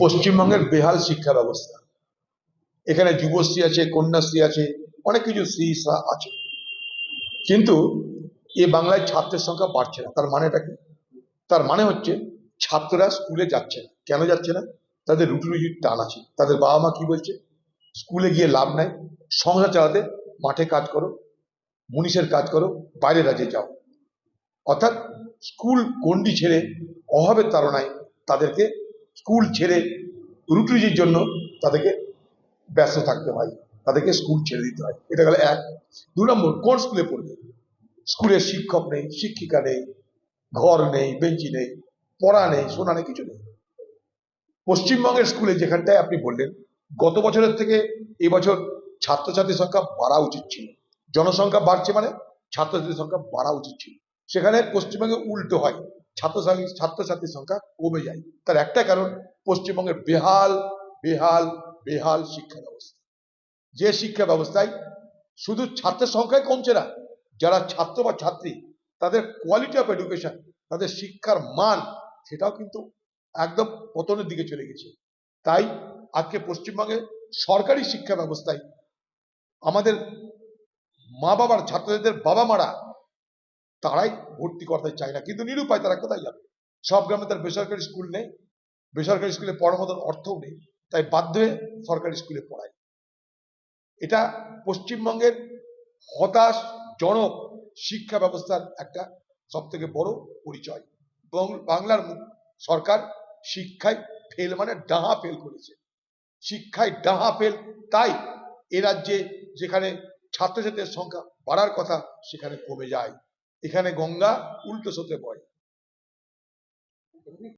পশ্চিমবঙ্গের বেহাল শিক্ষা ব্যবস্থা এখানে যুবশ্রী আছে, কন্যাশ্রী আছে, অনেক কিছু শ্রী আছে। কিন্তু এ বাংলায় ছাত্রের সংখ্যা বাড়ছে না। তার মানেটা কি? তার মানে হচ্ছে ছাত্ররা স্কুলে যাচ্ছে না। কেন যাচ্ছে না? তাদের রুটি রুজির টান আছে। তাদের বাবা মা কি বলছে? স্কুলে গিয়ে লাভ নাই। সংসার চালাতে মাঠে কাজ করো, মুনিশের কাজ করো বাইরের রাজ্যে যাও। অর্থাৎ স্কুল গন্ডি ছেড়ে অভাবের তাড়নায় তাদেরকে স্কুল ছেড়ে রুটির জন্য তাদেরকে ব্যস্ত থাকতে হয়। তাদেরকে স্কুল ছেড়ে দিতে হয়। এটা গেল এক। দু নম্বর, কোন স্কুলে পড়বে? স্কুলে শিক্ষক নেই, শিক্ষিকা নেই, ঘর নেই, বেঞ্চি নেই, পড়া নেই, শোনা নেই, কিছু নেই। পশ্চিমবঙ্গের স্কুলে যেখানটায় আপনি বললেন, গত বছরের থেকে এবছর ছাত্রছাত্রীর সংখ্যা বাড়া উচিত ছিল। জনসংখ্যা বাড়ছে মানে ছাত্রছাত্রীর সংখ্যা বাড়া উচিত ছিল। সেখানে পশ্চিমবঙ্গে উল্টো হয়। ছাত্রছাত্রী ছাত্রছাত্রীর সংখ্যা কমে যায়। তার একটা কারণ, পশ্চিমবঙ্গের বেহাল বেহাল বেহাল শিক্ষা ব্যবস্থা। যে শিক্ষা ব্যবস্থায় শুধু ছাত্রের সংখ্যাই কমছে না, যারা ছাত্র বা ছাত্রী, তাদের কোয়ালিটি অফ এডুকেশন তাদের শিক্ষার মান, সেটাও কিন্তু একদম পতনের দিকে চলে গেছে। তাই আজকে পশ্চিমবঙ্গে সরকারি শিক্ষা ব্যবস্থায় আমাদের মা বাবার ছাত্রদের বাবা মারা তারাই ভর্তি করতে চায় না। কিন্তু নিরুপায় তারা কোথায় যাবে? সব গ্রামে তার বেসরকারি স্কুল নেই। বেসরকারি স্কুলে পড়ার মতন অর্থও নেই। তাই বাধ্য হয়ে সরকারি স্কুলে পড়ায়। এটা পশ্চিমবঙ্গের হতাশজনক শিক্ষা ব্যবস্থার একটা সব থেকে বড় পরিচয়। বাংলার সরকার শিক্ষায় ফেল মানে ডাহা ফেল করেছে। শিক্ষায় ডাহা ফেল তাই এ রাজ্যে যেখানে ছাত্রছাত্রীর সংখ্যা বাড়ার কথা সেখানে কমে যায়। এখানে গঙ্গা উল্টো স্রোতে বয়।